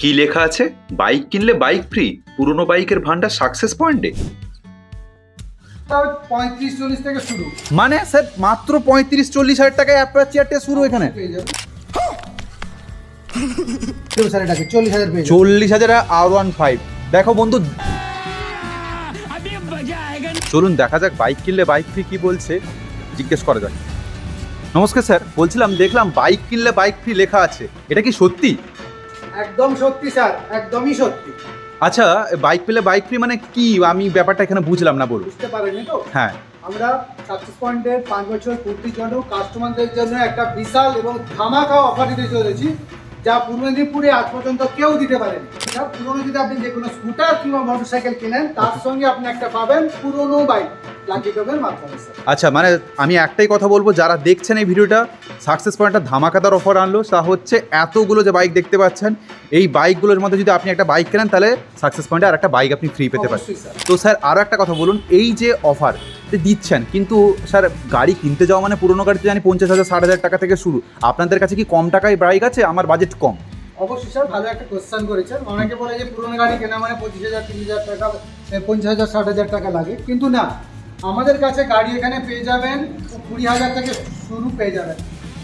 কি লেখা আছে? বাইক কিনলে বাইক ফ্রি পুরনো বাইকের ভান্ডার সাকসেস পয়েন্টে তাও পঁয়ত্রিশ চল্লিশ থেকে শুরু। মানে স্যার মাত্র পঁয়ত্রিশ চল্লিশ হাজার টাকায় অ্যাপার চেয়ারটা শুরু এখানে। চল্লিশ হাজার আর ওয়ান ফাইভ দেখো বন্ধু চলুন দেখা যাক বাইক কিনলে বাইক ফ্রি কি বলছে। জিজ্ঞেস করা যাক। নমস্কার স্যার বলছিলাম দেখলাম বাইক কিনলে বাইক ফ্রি লেখা আছে। এটা কি সত্যি? একদম সত্যি স্যার। একদমই সত্যি। আচ্ছা বাইক পেলে বাইক ফ্রি মানে কি? আমি ব্যাপারটা এখানে বুঝলাম না বলুন। বুঝতে পারেনি তো? হ্যাঁ। আমরা সাকসেস পয়েন্টের পাঁচ বছর পূর্তির জন্য কাস্টমারদের জন্য একটা বিশাল এবং ধামাকা অফার দিতে চলেছি যা পূর্ব মেদিনীপুরে আজ পর্যন্ত কেউ দিতে পারেনি। যা পুরোনো যদি আপনি যে কোনো স্কুটার কিংবা মোটরসাইকেল কেনেন তার সঙ্গে আপনি একটা পাবেন পুরনো বাইক আচ্ছা মানে আমি একটাই কথা বলব যারা দেখছেন এই ভিডিওটা সাকসেস পয়েন্টটা ধামাকাদার অফার আনলো তা হচ্ছে এতগুলো যে বাইক দেখতে পাচ্ছেন এই বাইকগুলোর মধ্যে যদি আপনি একটা বাইক কেনেন তাহলে সাকসেস পয়েন্টে আর একটা বাইক আপনি ফ্রি পেতে পারেন। তো স্যার আরও একটা কথা বলুন এই যে অফার দিচ্ছেন কিন্তু স্যার গাড়ি কিনতে যাওয়া মানে পুরোনো গাড়িতে জানি পঞ্চাশ হাজার ষাট হাজার টাকা থেকে শুরু। আপনাদের কাছে কি কম টাকায় বাইক আছে? আমার বাজেট কম। অবশ্যই স্যার ভালো একটা কোশ্চেন করেছেন। অনেকে বলে যে পুরোনো গাড়ি কেনা মানে পঁচিশ হাজার তিরিশ হাজার টাকা পঞ্চাশ হাজার ষাট হাজার টাকা লাগে কিন্তু না আমাদের কাছে গাড়ি এখানে পেয়ে যাবেন কুড়ি হাজার থেকে শুরু পেয়ে যাবেন।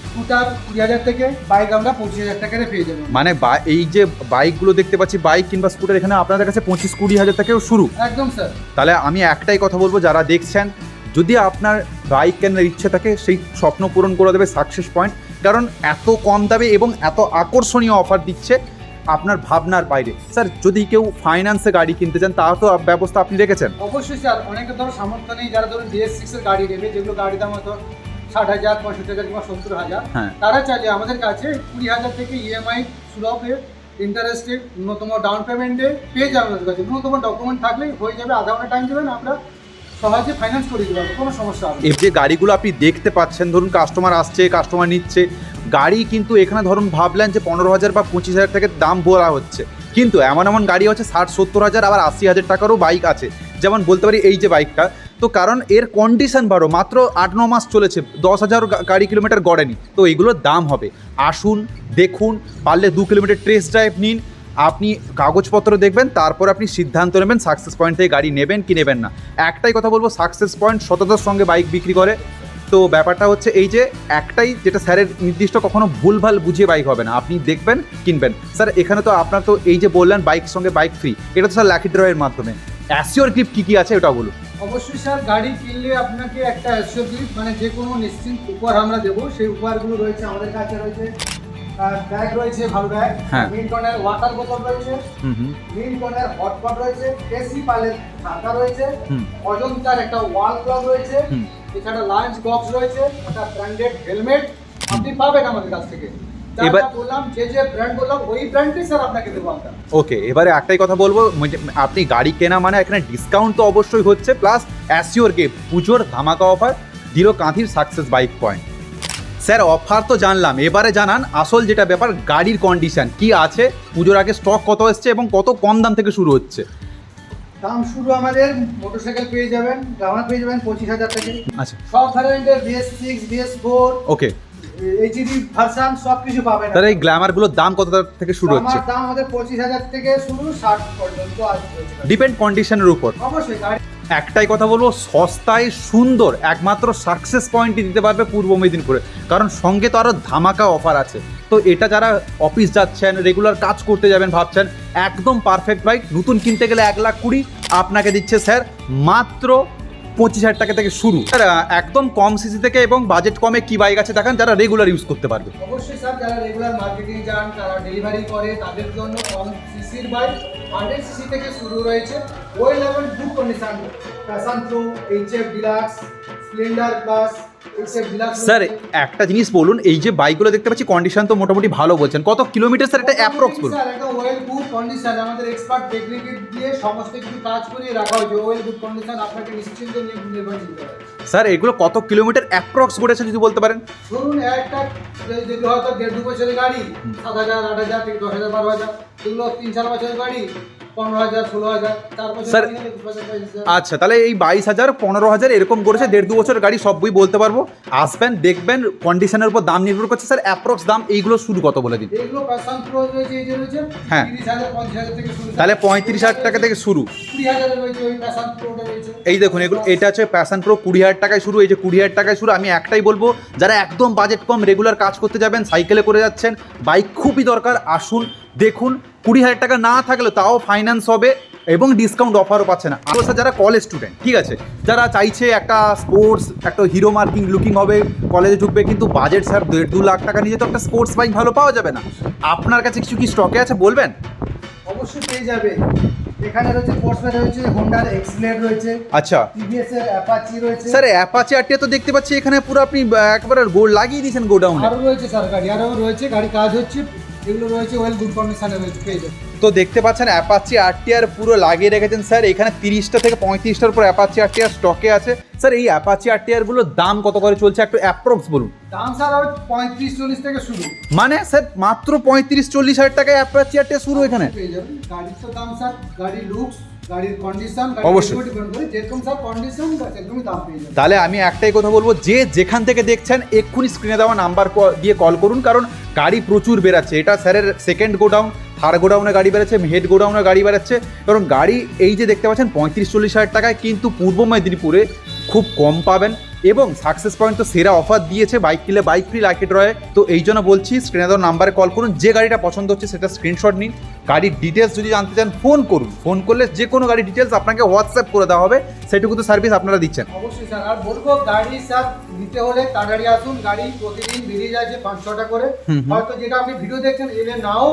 স্কুটার কুড়ি হাজার থেকে বাইক আমরা পঁচিশ হাজার টাকায় পেয়ে যাবেন। মানে এই যে বাইকগুলো দেখতে পাচ্ছি বাইক কিংবা স্কুটার এখানে আপনাদের কাছে পঁচিশ কুড়ি হাজার থেকেও শুরু। একদম স্যার। তাহলে আমি একটাই কথা বলব যারা দেখছেন যদি আপনার বাইক কেনার ইচ্ছে থাকে সেই স্বপ্ন পূরণ করে দেবে সাকসেস পয়েন্ট কারণ এত কম দামে এবং এত আকর্ষণীয় অফার দিচ্ছে আপনার ভাবনার বাইরে। স্যার যদি কেউ ফাইন্যান্সে গাড়ি কিনতে চান তাও তো ব্যবস্থা আপনি রেখেছেন। অবশ্যই স্যার অনেকে ধরো সামর্থ্য নেই যারা ধরুন বিএস সিক্সের গাড়ি নেবে যেগুলো গাড়ি দাম হয়তো ষাট হাজার পঁয়ষট্টি হাজার কিংবা সত্তর হাজার হ্যাঁ। তারা চাইলে আমাদের কাছে কুড়ি হাজার থেকে ইএমআই সুলভে ইন্টারেস্টে ন্যূনতম ডাউন পেমেন্টে পেয়ে যাবে আমাদের কাছে। ন্যূনতম ডকুমেন্ট থাকলেই হয়ে যাবে আধা ঘণ্টা টাইম দেবেন আমরা সহজে ফাইন্যান্স করে পারব কোনো সমস্যা হবে এই যে গাড়িগুলো আপনি দেখতে পাচ্ছেন ধরুন কাস্টমার আসছে কাস্টমার নিচ্ছে গাড়ি কিন্তু এখানে ধরুন ভাবলেন যে পনেরো হাজার বা পঁচিশ হাজার টাকার দাম বলা হচ্ছে। কিন্তু এমন এমন গাড়ি হচ্ছে ষাট, সত্তর হাজার, আবার আশি হাজার টাকারও বাইক আছে। যেমন বলতে পারি এই যে বাইকটা তো কারণ এর কন্ডিশন বারো, মাত্র আট, ন মাস চলেছে, দশ হাজার গাড়ি কিলোমিটার গড়েনি, তো এইগুলোর দাম হবে। আসুন, দেখুন, পারলে দু কিলোমিটার টেস্ট ড্রাইভ নিন, আপনি কাগজপত্র দেখবেন, তারপর আপনি সিদ্ধান্ত নেবেন সাকসেস পয়েন্ট থেকে গাড়ি নেবেন কি নেবেন না। একটাই কথা বলব সাকসেস পয়েন্ট সততার সঙ্গে বাইক বিক্রি করে তো ব্যাপারটা হচ্ছে এই যে একটাই যেটা স্যারের নির্দিষ্ট কখনো ভুলভাল বুঝিয়ে বাইক হবে না। আপনি দেখবেন কিনবেন। স্যার এখানে তো আপনার তো এই যে বললেন বাইক সঙ্গে বাইক ফ্রি এটা তো স্যার লাকি ড্রয়ের মাধ্যমে। অ্যাসিওর গ্রিপ কী কী আছে ওটা বলুন। অবশ্যই স্যার গাড়ি কিনলে আপনাকে একটা অ্যাসিওর মানে যে কোনো নিশ্চিন্ত উপহার আমরা দেবো। সেই উপহারগুলো রয়েছে আমাদের কাছে রয়েছে। ব্যাগ রয়েছে ভালো ব্যাগ হ্যাঁ। ওয়াটার বোতল রয়েছে। হটপট রয়েছে। এসি পালের ঢাকা রয়েছে। অজন্তার একটা ওয়াল ক্লক রয়েছে। এছাড়া লাঞ্চ বক্স রয়েছে একটা ব্র্যান্ডেড হেলমেট আপনি পাবেন আমাদের কাছ থেকে। এবার- বললাম যে যে ব্র্যান্ড বললাম ওই ব্র্যান্ডই স্যার আপনাকে দেবো আমরা। ওকে এবারে একটাই কথা বলব মানে আপনি গাড়ি কেনা মানে এখানে ডিসকাউন্ট তো অবশ্যই হচ্ছে প্লাস অ্যাসিওর গে পুজোর ধামাকা অফার দিল কাঁথির success bike point sir offer তো জানলাম এবারে জানান আসল যেটা ব্যাপার গাড়ির কন্ডিশন কি আছে পুজোর আগে স্টক কত এসছে এবং কত কম দাম থেকে শুরু হচ্ছে? দাম শুরু আমাদের মোটরসাইকেল পেয়ে যাবেন গ্রামার পেয়ে যাবেন পঁচিশ হাজার থেকে। আচ্ছা। সব ধরনের BS six BS four okay HD version সব কিছু পাবেন। তাহলে এই গ্ল্যামারগুলোর দাম কত থেকে শুরু হচ্ছে? দাম আমাদের পঁচিশ হাজার থেকে শুরু ষাট পর্যন্ত আসবে। ডিপেন্ড কন্ডিশনের উপর। অবশ্যই একটাই কথা বলব, সস্তায় সুন্দর, একমাত্র সাকসেস পয়েন্টই দিতে পারবে পূর্ব মেদিনীপুরে। কারণ সঙ্গে তো আরও ধামাকা অফার আছে। তো এটা যারা অফিস যাচ্ছেন রেগুলার কাজ করতে যাবেন ভাবছেন, একদম পারফেক্ট বাইক নতুন কিনতে গেলে এক লাখ কুড়ি, আপনাকে দিচ্ছে স্যার মাত্র পঁচিশ হাজার টাকা থেকে শুরু। একদম কম সিসি থেকে এবং বাজেট কমে কি বাইক আছে দেখান, যারা রেগুলার ইউজ করতে পারবে। অবশ্যই স্যার যারা রেগুলার মার্কেটিং যান তারা ডেলিভারি করে, তাদের জন্য কম সিসির বাইক হান্ড্রেড সিসি থেকে শুরু রয়েছে। Level condition Deluxe Splendor Plus sir একটা জিনিস বলুন এই যে বাইকগুলো দেখতে পাচ্ছি কন্ডিশন তো মোটামুটি ভালো বলছেন। কত কিলোমিটার স্যার এটা অ্যাপ্রক্স বলুন? স্যার একটা ওয়েল গুড কন্ডিশন আমাদের এক্সপার্ট টেকনিক দিয়ে সমস্ত কিছু কাজ করিয়ে রাখা হয়েছে। ওয়েল গুড কন্ডিশন আপনাকে নিশ্চিন্ত নির্ভর নিতে স্যার এগুলো কত কিলোমিটার অ্যাপ্রক্স ঘুরেছে যদি বলতে পারেন? ধরুন একটা যে- হয়তো দেড় দু বছরের গাড়ি সাত হাজার আট হাজার থেকে দশ হাজার বারো হাজার এগুলো তিন চার বছরের গাড়ি পনেরো হাজার ষোলো হাজার চার বছর স্যার, আচ্ছা তাহলে এই বাইশ হাজার পনেরো হাজার এরকম করেছে দেড় দু বছর গাড়ি সব বই বলতে পারব। আসবেন দেখবেন কন্ডিশনের উপর দাম নির্ভর করছে। স্যার অ্যাপ্রক্স দাম এইগুলো শুরু কত বলে দিন? হ্যাঁ। তাহলে পঁয়ত্রিশ হাজার টাকা থেকে শুরু। এই দেখুন এগুলো এটা হচ্ছে প্যাশন প্রো কুড়ি হাজার টাকায় শুরু। এই যে কুড়ি হাজার টাকায় শুরু আমি একটাই বলব যারা একদম বাজেট কম রেগুলার কাজ করতে যাবেন সাইকেলে করে যাচ্ছেন বাইক খুবই দরকার। আসুন দেখুন কুড়ি হাজার টাকা না থাকলে তাও ফাইন্যান্স হবে এবং ডিসকাউন্ট অফারও পাচ্ছে না। স্যার যারা কলেজ স্টুডেন্ট ঠিক আছে? যারা চাইছে একটা স্পোর্টস একটা হিরো মার্কিং লুকিং হবে কলেজে ঢুকবে কিন্তু বাজেট স্যার দেড় দু লাখ টাকা নিয়ে তো একটা স্পোর্টস বাইক ভালো পাওয়া যাবে না। আপনার কাছে কিছু কি স্টকে আছে বলবেন? অবশ্যই পেয়ে যাবে। এখানে রয়েছে ফোর্সম্যান রয়েছে হোন্ডার রয়েছে আচ্ছা। টিভিএস এর অ্যাপাচি রয়েছে। স্যার অ্যাপাচি আরটিয়া তো দেখতে পাচ্ছি এখানে পুরো আপনি একবারে গোল লাগিয়ে দিয়েছেন গোডাউনে আরও রয়েছে স্যার গাড়ি আরও রয়েছে গাড়ি কাজ হচ্ছে। এগুলো রয়েছে ওয়েল গুড কন্ডিশনে পেয়ে তো দেখতে পাচ্ছেন অ্যাপাচি আরটিআর পুরো লাগিয়ে রেখেছেন স্যার। এখানে তিরিশটা থেকে পঁয়ত্রিশটার পর অ্যাপাচি আরটিআর স্টকে আছে। স্যার এই অ্যাপাচি আরটিআরগুলোর দাম কত করে চলছে? একটু অ্যাপ্রক্স বলুন। দাম স্যার ওই পঁয়ত্রিশ চল্লিশ থেকে শুরু। মানে স্যার মাত্র পঁয়ত্রিশ চল্লিশ হাজার টাকায় অ্যাপাচি আরটিআর শুরু এখানে। পেয়ে যাবেন। গাড়ির তো দাম স্যার গাড়ির লুকস গাড়ির কন্ডিশন অবশ্যই। যেরকম স্যার কন্ডিশন সেরকমই দাম পেয়ে যাবেন তাহলে আমি একটাই কথা বলব যে যেখান থেকে দেখছেন এক্ষুনি স্ক্রিনে দেওয়া নাম্বার দিয়ে কল করুন কারণ গাড়ি প্রচুর বেরাচ্ছে এটা স্যারের সেকেন্ড গোডাউন থার্ড গোডাউনে গাড়ি বেড়াচ্ছে হেড গোডাউনে গাড়ি বেড়াচ্ছে। কারণ গাড়ি এই যে দেখতে পাচ্ছেন পঁয়ত্রিশ চল্লিশ হাজার টাকায় কিন্তু পূর্ব মেদিনীপুরে খুব কম পাবেন এবং সাকসেস পয়েন্ট তো সেরা অফার দিয়েছে বাইক কিনলে বাইক ফ্রি লাইকেট রয়ে তো এই জন্য বলছি স্ক্রিনে দেওয়া নাম্বারে কল করুন যে গাড়িটা পছন্দ হচ্ছে সেটা স্ক্রিনশট নিন। গাড়ির ডিটেলস যদি জানতে চান ফোন করুন। ফোন করলে যে কোনো গাড়ির ডিটেলস আপনাকে হোয়াটসঅ্যাপ করে দেওয়া হবে। সেটুকু তো সার্ভিস আপনারা দিচ্ছেন। অবশ্যই স্যার আর বলব গাড়ি স্যার নিতে হলে তাড়াতাড়ি আসুন। গাড়ি প্রতিদিন বেরিয়ে যাচ্ছে পাঁচ ছটা করে। হয়তো যেটা আপনি ভিডিও দেখছেন এলে নাও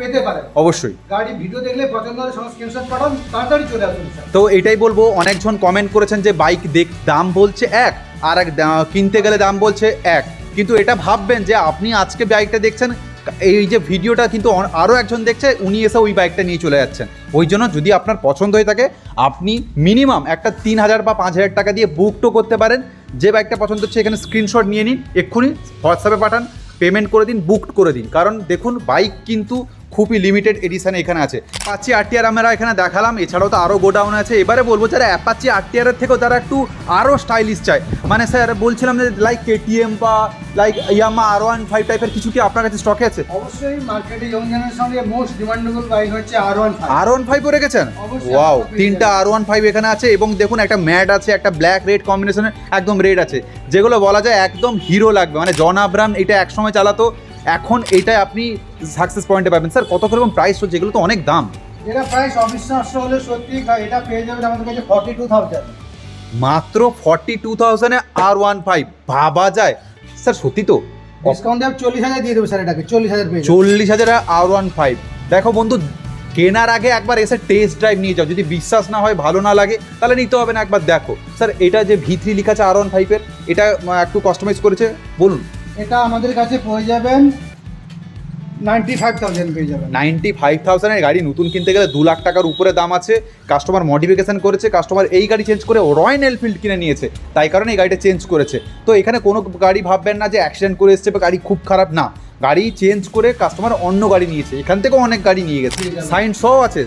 পেতে পারেন। অবশ্যই। গাড়ি ভিডিও দেখলে পছন্দ হলে সঙ্গে স্ক্রিনশট পাঠান তাড়াতাড়ি চলে আসুন তো এটাই বলব অনেকজন কমেন্ট করেছেন যে বাইক দেখ দাম বলছে এক আর এক কিনতে গেলে দাম বলছে এক। কিন্তু এটা ভাববেন যে আপনি আজকে বাইকটা দেখছেন এই যে ভিডিওটা কিন্তু আরও একজন দেখছে উনি এসে ওই বাইকটা নিয়ে চলে যাচ্ছেন। ওই জন্য যদি আপনার পছন্দ হয়ে থাকে আপনি মিনিমাম একটা তিন হাজার বা পাঁচ হাজার টাকা দিয়ে বুক বুকটো করতে পারেন। যে বাইকটা পছন্দ হচ্ছে এখানে স্ক্রিনশট নিয়ে নিন এক্ষুনি হোয়াটসঅ্যাপে পাঠান পেমেন্ট করে দিন বুকড করে দিন। কারণ দেখুন বাইক কিন্তু খুবই লিমিটেড এডিশনে এখানে আছে। অ্যাপাচি আরটিআর আমরা এখানে দেখালাম এছাড়াও তো আরও গোডাউন আছে। এবারে বলব যারা অ্যাপাচি আরটিআরের থেকেও তারা একটু আরও স্টাইলিশ চায়। মানে স্যার বলছিলাম যে লাইক কেটিএম বা like Yamaha R one five টাইপের কিছু কি আপনার কাছে স্টকে আছে? অবশ্যই মার্কেটে ইয়ং জেনারেশনের সঙ্গে মোস্ট ডিমান্ডেবল বাইক হচ্ছে R one five R one ফাইভও রেখেছেন ওয়াও তিনটা আর ওয়ান ফাইভ এখানে আছে এবং দেখুন একটা ম্যাট আছে একটা ব্ল্যাক রেড কম্বিনেশনের একদম রেড আছে। যেগুলো বলা যায় একদম হিরো লাগবে। মানে জন আব্রাম এটা একসময় চালাতো এখন এইটাই আপনি সাকসেস পয়েন্টে পাবেন। স্যার কত কীরকম প্রাইস হচ্ছে এগুলো তো অনেক দাম। এটা প্রাইস অবিশ্বাস্য হলে সত্যি এটা পেয়ে যাবেন আমাদের কাছে ফর্টি টু থাউজেন্ড মাত্র ফর্টি টু থাউজেন্ডে আর ওয়ান ফাইভ ভাবা যায়। স্যার সত্যি তো? ডিসকাউন্ট চল্লিশ হাজার দিয়ে দেবো স্যার এটাকে চল্লিশ হাজার। চল্লিশ হাজারে আর ওয়ান ফাইভ দেখো বন্ধু কেনার আগে একবার এসে টেস্ট ড্রাইভ নিয়ে যাও। যদি বিশ্বাস না হয় ভালো না লাগে তাহলে নিতে হবে না একবার দেখো। স্যার এটা যে ভি থ্রি লেখা আছে আর ওয়ান ফাইভের এটা একটু কাস্টমাইজ করেছে বলুন। এটা আমাদের কাছে পেয়ে যাবেন নাইনটি ফাইভ থাউজেন্ড পেয়ে যাবেন। নাইনটি ফাইভ থাউজেন্ডের গাড়ি নতুন কিনতে গেলে দু লাখ টাকার উপরে দাম আছে কাস্টমার মডিফিকেশন করেছে কাস্টমার এই গাড়ি চেঞ্জ করে রয়্যাল এনফিল্ড কিনে নিয়েছে তাই কারণে এই গাড়িটা চেঞ্জ করেছে। তো এখানে কোনো গাড়ি ভাববেন না যে অ্যাক্সিডেন্ট করে এসছে বা গাড়ি খুব খারাপ না। গাড়ি চেঞ্জ করে কাস্টমার অন্য গাড়ি নিয়েছে। এখান থেকেও অনেক গাড়ি নিয়ে গেছে। সাইন শ আছে।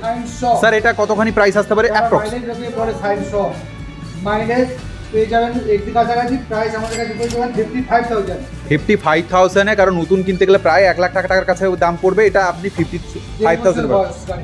স্যার এটা কতখানি প্রাইস আসতে পারে? অ্যাপ্রক্স মাইলেজ পেয়ে যাবেন একটু কাছাকাছি প্রাইস আমাদের কাছে পেয়ে যাবেন fifty five thousand fifty five থাউজেন্ডে কারণ নতুন কিনতে গেলে প্রায় এক লাখ টাকা টাকার কাছে দাম পড়বে এটা আপনি ফিফটি ফাইভ থাউজেন্ড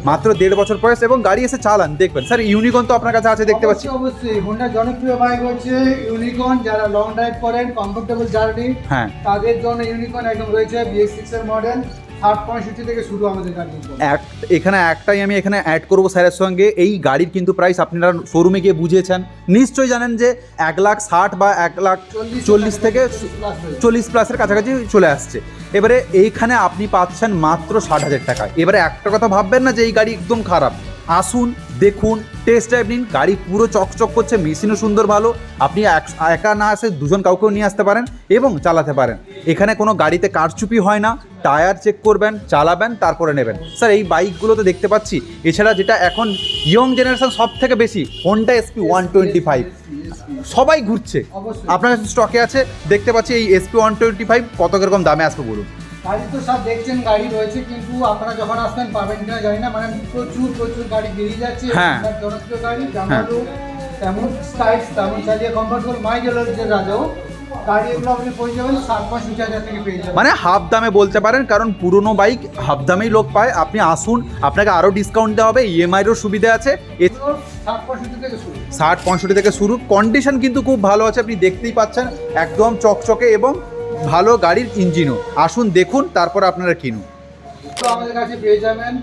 মাত্র দেড় বছর বয়স এবং গাড়ি এসে চালান দেখবেন। স্যার ইউনিকন তো আপনার কাছে আছে দেখতে পাচ্ছি। অবশ্যই, অবশ্যই। হোন্ডা জনপ্রিয় বাইক হচ্ছে ইউনিকর্ন যারা লং ড্রাইভ করেন কমফোর্টেবল জার্নি হ্যাঁ। তাদের জন্য ইউনিকর্ন একদম রয়েছে বিএস সিক্স এর মডেল থেকে শুরু আমাদের গাড়ি এক এখানে একটাই আমি এখানে অ্যাড করব স্যারের সঙ্গে। এই গাড়ির কিন্তু প্রাইস আপনারা শোরুমে গিয়ে বুঝিয়েছেন। নিশ্চয়ই জানেন যে এক লাখ ষাট বা এক লাখ চল্লিশ থেকে চল্লিশ প্লাসের কাছাকাছি চলে আসছে। এবারে এইখানে আপনি পাচ্ছেন মাত্র ষাট হাজার টাকা। এবারে একটা কথা ভাববেন না যে এই গাড়ি একদম খারাপ। আসুন দেখুন টেস্ট ড্রাইভ নিন। গাড়ি পুরো চকচক করছে মেশিনও সুন্দর ভালো। আপনি এক- একা না আসে দুজন কাউকেও নিয়ে আসতে পারেন এবং চালাতে পারেন। এখানে কোনো গাড়িতে কারচুপি হয় না। টায়ার চেক করবেন চালাবেন তারপরে নেবেন। স্যার এই বাইকগুলো তো দেখতে পাচ্ছি। এছাড়া যেটা এখন ইয়ং জেনারেশন সব থেকে বেশি Honda SP one twenty five সবাই ঘুরছে। আপনার স্টকে আছে দেখতে পাচ্ছি এই এসপি ওয়ান টোয়েন্টি ফাইভ কত কীরকম দামে আসবে বলুন। গাড়ি তো সব দেখছেন গাড়ি রয়েছে কিন্তু আপনারা যখন আসবেন পাবেন কিনা জানি না। মানে প্রচুর প্রচুর গাড়ি বেরিয়ে যাচ্ছে হ্যাঁ। জনপ্রিয় গাড়ি তেমন স্টাইল তেমন চালিয়ে কমফর্টেবল মাই গেলের যে রাজাও গাড়ি আপনি পেয়ে যাবেন সাত পঁয়ষট্টি হাজার থেকে পেয়ে যাবেন। মানে হাফ দামে বলতে পারেন কারণ পুরনো বাইক হাফ দামেই লোক পায়। আপনি আসুন আপনাকে আরও ডিসকাউন্ট দেওয়া হবে ইএমআইয়েরও সুবিধা আছে। ষাট পঁয়ষট্টি থেকে শুরু। কন্ডিশন কিন্তু খুব ভালো আছে আপনি দেখতেই পাচ্ছেন একদম চকচকে এবং ভালো গাড়ির ইঞ্জিনও আসুন দেখুন তারপর আপনারা কিনুন। তো আমাদের কাছে পেয়ে যাবেন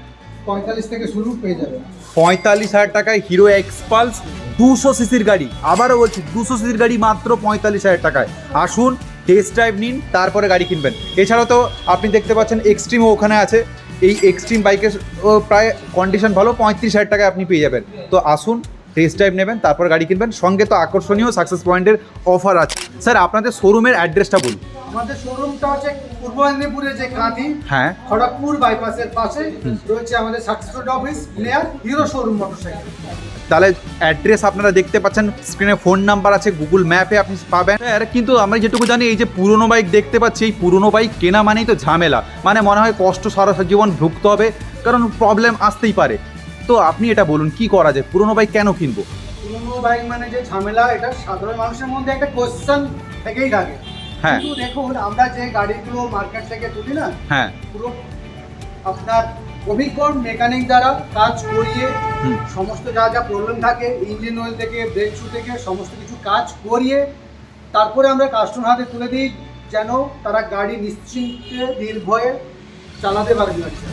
পঁয়তাল্লিশ থেকে শুরু পেয়ে যাবেন। পঁয়তাল্লিশ হাজার টাকায় হিরো এক্সপালস দুশো সিসির গাড়ি। আবারও বলছি, দুশো সিসির গাড়ি মাত্র পঁয়তাল্লিশ হাজার টাকায়। আসুন টেস্ট ড্রাইভ নিন, তারপরে গাড়ি কিনবেন। এছাড়াও তো আপনি দেখতে পাচ্ছেন এক্সট্রিমও ওখানে আছে। এই এক্সট্রিম বাইকের প্রায় কন্ডিশন ভালো, পঁয়ত্রিশ হাজার টাকায় আপনি পেয়ে যাবেন। তো আসুন টেস্ট ড্রাইভ নেবেন তারপর গাড়ি কিনবেন। সঙ্গে তো আকর্ষণীয় সাকসেস পয়েন্টের অফার আছে। স্যার আপনাদের শোরুমের অ্যাড্রেসটা বলুন। আমাদের শোরুমটা হচ্ছে পূর্ব মেদিনীপুরের যে কাঁথি হ্যাঁ। খড়গপুর বাইপাসের পাশে। রয়েছে আমাদের successful office near Hero showroom motorcycle তাহলে অ্যাড্রেস আপনারা দেখতে পাচ্ছেন স্ক্রিনে ফোন নাম্বার আছে গুগল ম্যাপে আপনি পাবেন। আর কিন্তু আমরা যেটুকু জানি এই যে পুরনো বাইক দেখতে পাচ্ছি এই পুরনো বাইক কেনা মানেই তো ঝামেলা। মানে মনে হয় কষ্ট সারা জীবন ভুগতে হবে কারণ প্রবলেম আসতেই পারে। তো আপনি এটা বলুন কি করা যায়? পুরনো বাইক কেন কিনবো? পুরোনো বাইক মানে যে ঝামেলা এটা সাধারণ মানুষের মধ্যে একটা কোশ্চেন থেকেই থাকে। হ্যাঁ। কিন্তু দেখুন আমরা যে গাড়িগুলো মার্কেট থেকে তুলি না হ্যাঁ। পুরো আপনার অভিজ্ঞ মেকানিক দ্বারা কাজ করিয়ে সমস্ত যা যা প্রবলেম থাকে ইঞ্জিন অয়েল থেকে ব্রেক শু থেকে সমস্ত কিছু কাজ করিয়ে তারপরে আমরা কাস্টমার হাতে তুলে দিই যেন তারা গাড়ি নিশ্চিন্তে নির্ভয়ে চালাতে পারে গাড়িটা।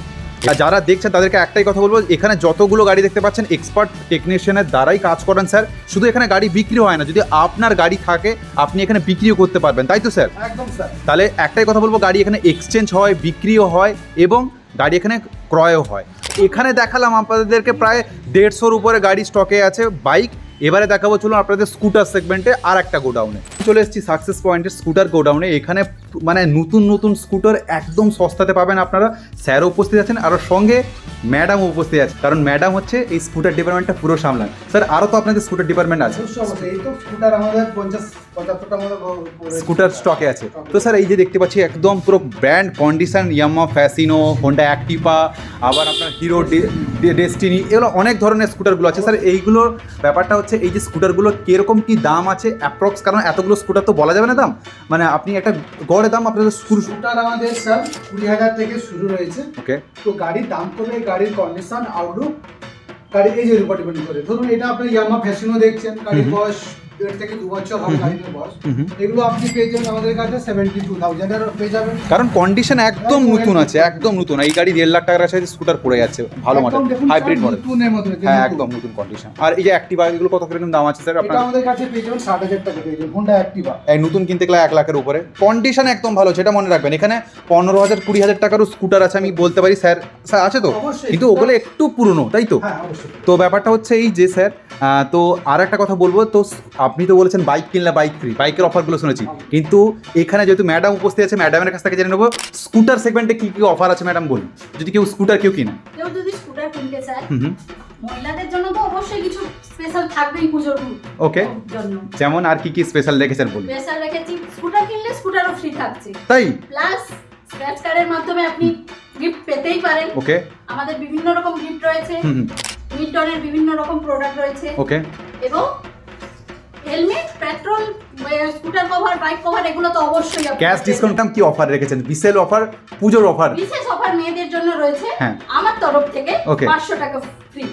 আর যারা দেখছেন তাদেরকে একটাই কথা বলব এখানে যতগুলো গাড়ি দেখতে পাচ্ছেন এক্সপার্ট টেকনিশিয়ানের দ্বারাই কাজ করেন স্যার। শুধু এখানে গাড়ি বিক্রি হয় না যদি আপনার গাড়ি থাকে আপনি এখানে বিক্রিও করতে পারবেন তাই তো স্যার? একদম স্যার। তাহলে একটাই কথা বলব গাড়ি এখানে এক্সচেঞ্জ হয় বিক্রিও হয় এবং গাড়ি এখানে ক্রয়ও হয়। এখানে দেখালাম আপনাদেরকে প্রায় দেড়শোর উপরে গাড়ি স্টকে আছে বাইক এবারে দেখাবো চলুন আপনাদের স্কুটার সেগমেন্টে আর একটা গোডাউনে চলে এসেছি সাকসেস পয়েন্টের স্কুটার গোডাউনে এখানে মানে নতুন নতুন স্কুটার একদম সস্তাতে পাবেন আপনারা। স্যারও উপস্থিত আছেন আর সঙ্গে ম্যাডাম উপস্থিত আছে। কারণ ম্যাডাম হচ্ছে এই স্কুটার ডিপার্টমেন্টটা পুরো সামলান। স্যার আরও তো আপনাদের স্কুটার ডিপার্টমেন্ট আছে। স্কুটার স্টকে আছে। তো স্যার এই যে দেখতে পাচ্ছি একদম পুরো brand condition Yamaha Fascino Honda Activa আবার আপনার হিরো ডেস্টিনি এগুলো অনেক ধরনের স্কুটারগুলো আছে। স্যার এইগুলোর ব্যাপারটা হচ্ছে এই যে স্কুটারগুলো কীরকম কী দাম আছে অ্যাপ্রক্স কারণ এতগুলো স্কুটার তো বলা যাবে না দাম। মানে আপনি একটা গড়ে দাম আপনাদের শুরু আমাদের স্যার কুড়ি হাজার থেকে শুরু রয়েছে। ওকে তো গাড়ির দাম কমে গাড়ির কন্ডিশন আউটলুক গাড়ির এই উপর ডিপেন্ড করে। ধরুন এটা আপনি ইয়ামা ফ্যাশনও দেখছেন গাড়ির। বয়স দেড় থেকে দু বছর হবে গাড়ির বয়স। হুম হুম। এগুলো আপনি পেয়ে যাবেন আমাদের কাছে সেভেন্টি টু থাউজেন্ডের পেয়ে যাবেন। কারণ কন্ডিশন একদম নতুন আছে একদম নতুন। এই গাড়ি দেড় লাখ টাকার স্কুটার পড়ে যাচ্ছে ভালো মডেল হাইব্রিড মডেল হ্যাঁ একদম নতুন কন্ডিশন আর এই যে অ্যাক্টিভা এগুলো কত কীরকম দাম আছে স্যার আপনার? আমাদের কাছে পেয়ে যাবেন ষাট হাজার টাকা পেয়ে যাবেন হোন্ডা অ্যাক্টিভা এই নতুন কিনতে গেলে এক লাখের উপরে। কন্ডিশন একদম ভালো সেটা মনে রাখবেন। এখানে পনেরো হাজার কুড়ি হাজার টাকারও স্কুটার আছে আমি বলতে পারি স্যার স্যার আছে তো? কিন্তু ওগুলো একটু পুরনো তাই তো? হ্যাঁ তো ব্যাপারটা হচ্ছে এই যে স্যার তো আর একটা কথা বলব তো আপনি তো বলেছেন বাইক কিনলে বাইক ফ্রি বাইকের অফারগুলো শুনেছি। কিন্তু এখানে যেহেতু ম্যাডাম উপস্থিত আছে ম্যাডামের কাছ থেকে জেনে নেব স্কুটার সেগমেন্টে কী কী অফার আছে ম্যাডাম বলুন? যদি কেউ স্কুটার কেউ কিনে। কেউ যদি স্কুটার কিনতে চায় মহিলাদের জন্য তো অবশ্যই কিছু স্পেশাল থাকবেই পুজোর ওকে যেমন আর কি কি স্পেশাল রেখেছেন বলুন। স্পেশাল রেখেছি স্কুটার কিনলে স্কুটারও ফ্রি থাকছে। তাই? প্লাস স্ক্র্যাচ কার্ডের মাধ্যমে আপনি গিফট পেতেই পারেন। ওকে আমাদের বিভিন্ন রকম গিফট রয়েছে। মিল্টনের বিভিন্ন রকম প্রোডাক্ট রয়েছে। ওকে এবং helmet petrol scooter cover bike cover এগুলো তো অবশ্যই ক্যাশ ডিসকাউন্ট কি অফার রেখেছেন? বিসেল অফার পুজোর অফার বিশেষ অফার মেয়েদের জন্য রয়েছে। হ্যাঁ। আমার তরফ থেকে Okay. পাঁচশো টাকা ফ্রি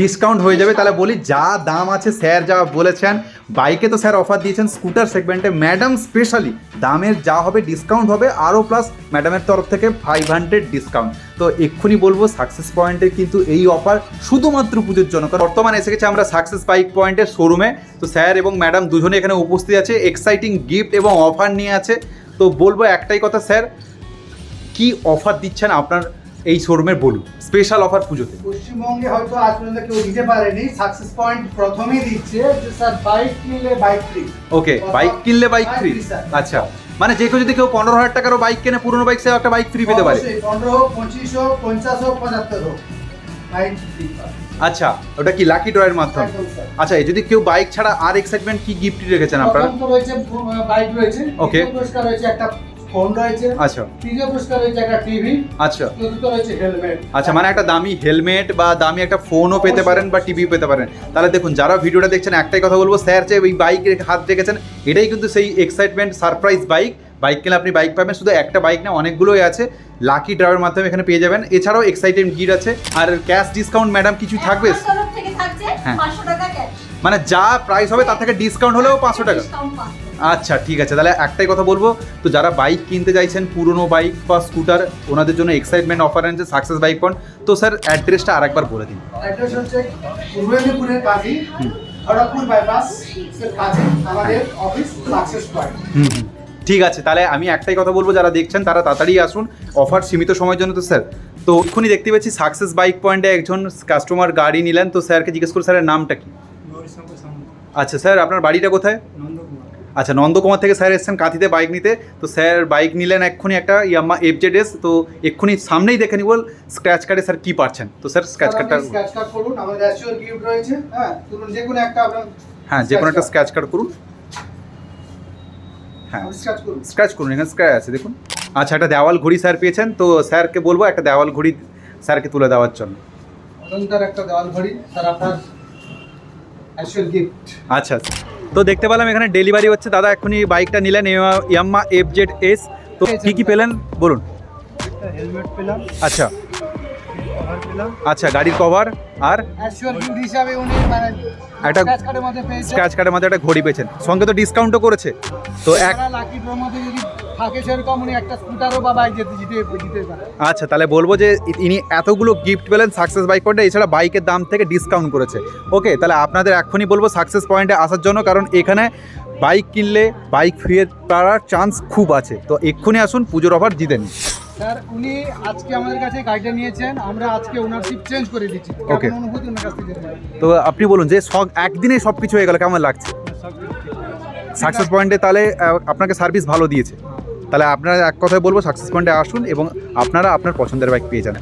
ডিসকাউন্ট হয়ে যাবে। তাহলে বলি যা দাম আছে স্যার যা বলেছেন বাইকে তো স্যার অফার দিয়েছেন স্কুটার সেগমেন্টে ম্যাডাম স্পেশালি দামের যা হবে ডিসকাউন্ট হবে আরও প্লাস ম্যাডামের তরফ থেকে ফাইভ হান্ড্রেড ডিসকাউন্ট তো এক্ষুনি বলব সাকসেস পয়েন্টের কিন্তু এই অফার শুধুমাত্র পুজোর জন্য। কারণ বর্তমানে এসে গেছে আমরা সাকসেস বাইক পয়েন্টের শোরুমে তো স্যার এবং ম্যাডাম দুজনে এখানে উপস্থিত আছে এক্সাইটিং গিফট এবং অফার নিয়ে আছে। তো বলব একটাই কথা স্যার কি অফার দিচ্ছেন আপনার এই শোরুমের বলুন স্পেশাল অফার পুজোতে। পশ্চিমবঙ্গে হয়তো আজ পর্যন্ত কেউ দিতে পারেনি সাকসেস পয়েন্ট প্রথমেই দিচ্ছে যে স্যার বাইক কিনলে বাইক ফ্রি ওকে বাইক কিনলে বাইক ফ্রি আচ্ছা মানে যে কেউ যদি কেউ পনেরো হাজার টাকারও বাইক কেনে পুরনো বাইক সে একটা বাইক ফ্রি পেতে পারে। পনেরো হোক পঁচিশ হোক পঞ্চাশ হোক পঁচাত্তর হোক বাইক ফ্রি আচ্ছা ওটা কি লাকি ড্রয়ের মাধ্যমে? আচ্ছা যদি কেউ বাইক ছাড়া আর এক্সাইটমেন্ট কি গিফট রেখেছেন আপনারা? রয়েছে বাইক রয়েছে. দ্বিতীয় পুরস্কার রয়েছে একটা ফোন রয়েছে। আচ্ছা। তৃতীয় পুরস্কার রয়েছে একটা টিভি আচ্ছা। চতুর্থ রয়েছে হেলমেট আচ্ছা মানে একটা দামি হেলমেট বা দামি একটা ফোনও পেতে পারেন বা টিভি পেতে পারেন। তাহলে দেখুন যারা ভিডিওটা দেখছেন একটাই কথা বলব স্যার যে ওই বাইক হাত রেখেছেন এটাই কিন্তু সেই এক্সাইটমেন্ট সারপ্রাইজ বাইক বাইক কিনলে আপনি বাইক পাবেন শুধু একটা বাইক না অনেকগুলোই আছে। লাকি ড্রাইভের মাধ্যমে এখানে পেয়ে যাবেন। এছাড়াও এক্সাইটেড গিট আছে। আর ক্যাশ ডিসকাউন্ট ম্যাডাম কিছু থাকবে? তরফ থেকে থাকছে হ্যাঁ। 500 টাকা ক্যাশ মানে যা প্রাইস হবে তার থেকে ডিসকাউন্ট হলেও পাঁচশো টাকা। আচ্ছা ঠিক আছে। তাহলে একটাই কথা বলব তো যারা বাইক কিনতে চাইছেন পুরনো বাইক বা স্কুটার ওনাদের জন্য এক্সাইটমেন্ট অফার আনছে সাকসেস বাইক পয়েন্ট তো স্যার অ্যাড্রেসটা আরেকবার বলে দিন। অ্যাড্রেস হচ্ছে পূর্ব মেদিনীপুরের কাছে খড়গপুর বাইপাস এর কাছে আমাদের অফিস সাকসেস পয়েন্ট হুম হুম। ঠিক আছে তাহলে আমি একটাই কথা বলব যারা দেখছেন তারা তাড়াতাড়ি আসুন। অফার সীমিত সময়ের জন্য তো স্যার তো এক্ষুনি দেখতে পাচ্ছি সাকসেস বাইক পয়েন্টে একজন কাস্টমার গাড়ি নিলেন। তো স্যারকে জিজ্ঞেস করুন স্যারের নামটা কি? আচ্ছা স্যার আপনার বাড়িটা কোথায়? আচ্ছা নন্দকুমার থেকে স্যার এসেছেন কাঁথিতে বাইক নিতে। তো স্যার বাইক নিলেন এক্ষুনি একটা ইয়ামা এফজেডএস তো এক্ষুনি সামনেই দেখে নিব স্ক্র্যাচ কার্ডে স্যার কি পাচ্ছেন। তো স্যার স্ক্র্যাচ কার্ডটা স্ক্র্যাচ কার্ড করুন আমাদের অ্যাসিওর গিফট রয়েছে হ্যাঁ? তুলুন যে কোনো একটা আপনার হ্যাঁ যে কোনো একটা স্ক্র্যাচ কার্ড করুন। হ্যাঁ। স্ক্র্যাচ করুন। স্ক্র্যাচ করুন এখানে স্ক্র্যাচ আছে দেখুন। আচ্ছা একটা দেওয়াল ঘড়ি স্যার পেয়েছেন তো স্যারকে বলব একটা দেওয়াল ঘড়ি স্যারকে তুলে দেওয়ার জন্য। একটা দেওয়াল ঘড়ি স্যার আপনার গিফট আচ্ছা আচ্ছা। তো দেখতে পেলাম এখানে ডেলিভারি হচ্ছে। দাদা এক্ষুনি বাইকটা নিলেন ইয়াম্মা এফ জেড এস তো কী কী পেলেন? বলুন। হেলমেট পেলাম। আচ্ছা। আচ্ছা গাড়ির কভার আর মানে একটা স্ক্র্যাচ কার্ডের মধ্যে একটা ঘড়ি পেয়েছেন। সঙ্গে তো ডিসকাউন্টও করেছে। তো এক লাকি মধ্যে যদি থাকে সেরকম উনি একটা স্কুটারও বা বাইক যেতে জিতে পারে। আচ্ছা তাহলে বলব যে ইনি এতগুলো গিফট পেলেন সাকসেস বাইক পয়েন্টে এছাড়া বাইকের দাম থেকে ডিসকাউন্ট করেছে। ওকে তাহলে আপনাদের এক্ষুনি বলব সাকসেস পয়েন্টে আসার জন্য কারণ এখানে বাইক কিনলে বাইক ফিরে পাওয়ার চান্স খুব আছে। তো এক্ষুনি আসুন পুজোর অফার জিতে নিন। স্যার উনি আজকে আমাদের কাছে গাড়িটা নিয়েছেন। আমরা আজকে ওনারশিপ চেঞ্জ করে দিচ্ছি। ওকে অনুভূতি ওনার কাছ থেকে? তো আপনি বলুন যে সব একদিনে সব কিছু হয়ে গেল কেমন লাগছে? সাকসেস পয়েন্টে তাহলে আপনাকে সার্ভিস ভালো দিয়েছে। তাহলে আপনারা এক কথায় বলব সাকসেস পয়েন্টে আসুন এবং আপনারা আপনার পছন্দের বাইক পেয়ে যান